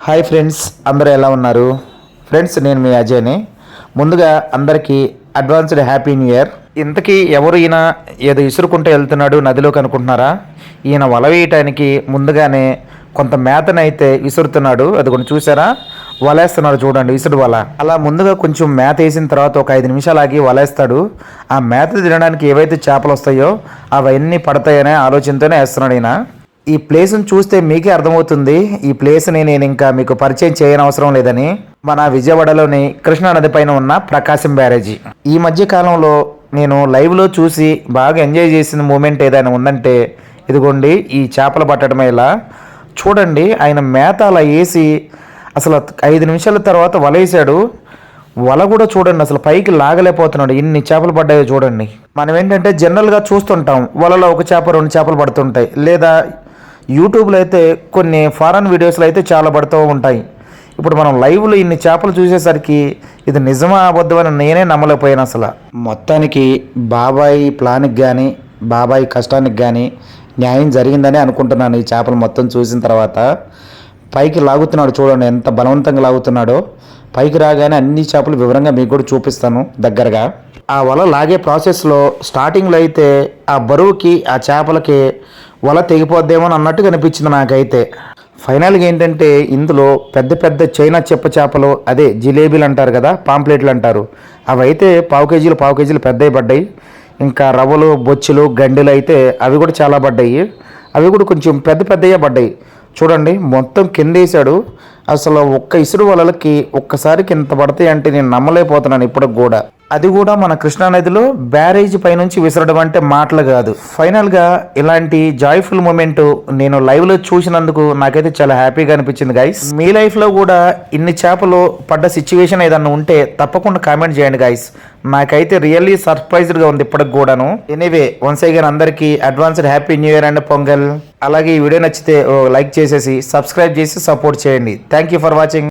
Hi friends అందరూ ఎలా ఉన్నారు? ఫ్రెండ్స్ నేను మీ అజయ్ని. ముందుగా అందరికీ అడ్వాన్స్డ్ హ్యాపీ న్యూ ఇయర్. ఇంతకీ ఎవరు ఈయన? ఏదో ఇసురుకుంటూ వెళ్తున్నాడు నదిలోకి అనుకుంటున్నారా ఈయన వల వేయటానికి ముందుగానే కొంత మేతనైతే విసురుతున్నాడు. అది కొన్ని చూసారా వలేస్తున్నాడు చూడండి విసురు వల. అలా ముందుగా కొంచెం మేత వేసిన తర్వాత ఒక ఐదు నిమిషాలు ఆగి వలేస్తాడు. ఆ మేత తినడానికి ఏవైతే చేపలు వస్తాయో అవన్నీ పడతాయనే ఆలోచనతోనే వేస్తున్నాడు ఈయన. ఈ ప్లేస్ని చూస్తే మీకే అర్థమవుతుంది. ఈ ప్లేస్ని నేను ఇంకా మీకు పరిచయం చేయనవసరం లేదని. మన విజయవాడలోని కృష్ణా నది పైన ఉన్న ప్రకాశం బ్యారేజీ. ఈ మధ్య కాలంలో నేను లైవ్లో చూసి బాగా ఎంజాయ్ చేసిన మూమెంట్ ఏదైనా ఉందంటే ఇదిగోండి ఈ చేపలు పట్టడమే ఇలా. చూడండి ఆయన మేత అలా వేసి అసలు ఐదు నిమిషాల తర్వాత వలేసాడు. వల కూడా చూడండి అసలు పైకి లాగలేకపోతున్నాడు. ఇన్ని చేపలు పడ్డాయో చూడండి. మనం ఏంటంటే జనరల్గా చూస్తుంటాం. వలలో ఒక చేప రెండు చేపలు పడుతుంటాయి. లేదా యూట్యూబ్లో అయితే కొన్ని ఫారెన్ వీడియోస్లో అయితే చాలా పడుతూ ఉంటాయి. ఇప్పుడు మనం లైవ్లో ఇన్ని చేపలు చూసేసరికి ఇది నిజమా అబద్ధమని నేనే నమ్మలేకపోయాను అసలు. మొత్తానికి బాబాయ్ ప్లాన్కి కానీ బాబాయ్ కష్టానికి కానీ న్యాయం జరిగిందని అనుకుంటున్నాను ఈ చేపలు మొత్తం చూసిన తర్వాత. పైకి లాగుతున్నాడు చూడండి ఎంత బలవంతంగా లాగుతున్నాడో. పైకి రాగానే అన్ని చేపలు వివరంగా మీకు కూడా చూపిస్తాను దగ్గరగా. ఆ వల లాగే ప్రాసెస్లో స్టార్టింగ్లో అయితే ఆ బరువుకి ఆ చేపలకి వల తెగిపోద్దేమో అన్నట్టు అనిపించింది నాకైతే. ఫైనల్గా ఏంటంటే ఇందులో పెద్ద పెద్ద చైనా చెప్ప చేపలు అదే జిలేబీలు అంటారు కదా పాంప్లెట్లు అంటారు. అవి అయితే పావు కేజీలు పావు కేజీలు పెద్దవి పడ్డాయి. ఇంకా రవ్వలు బొచ్చులు గండెలు అయితే అవి కూడా చాలా పడ్డాయి. అవి కూడా కొంచెం పెద్ద పెద్దయే పడ్డాయి. చూడండి మొత్తం కింద వేసాడు అసలు ఒక్క ఇసురు వలలకి ఒక్కసారికి ఇంత పడతాయి అంటే నేను నమ్మలేకపోతున్నాను ఇప్పటికి కూడా. అది కూడా మన కృష్ణా నదిలో బ్యారేజ్ పైనుంచి విసరడం అంటే మాటలు కాదు. ఫైనల్గా ఇలాంటి జాయ్ఫుల్ మూమెంట్ నేను లైవ్లో చూసినందుకు నాకైతే చాలా హ్యాపీగా అనిపించింది గాయస్ మీ లైఫ్లో కూడా ఇన్ని చేపలు పడ్డ సిచ్యువేషన్ ఏదన్నా ఉంటే తప్పకుండా కామెంట్ చేయండి గాయస్ నాకైతే రియల్లీ సర్ప్రైజ్డ్గా ఉంది ఇప్పటికి కూడాను. ఎనీవే వన్స్ అగైన్ అందరికీ advanced happy new year and Pongal. అలాగే ఈ వీడియో నచ్చితే లైక్ చేసేసి సబ్స్క్రైబ్ చేసి సపోర్ట్ చేయండి. Thank you for watching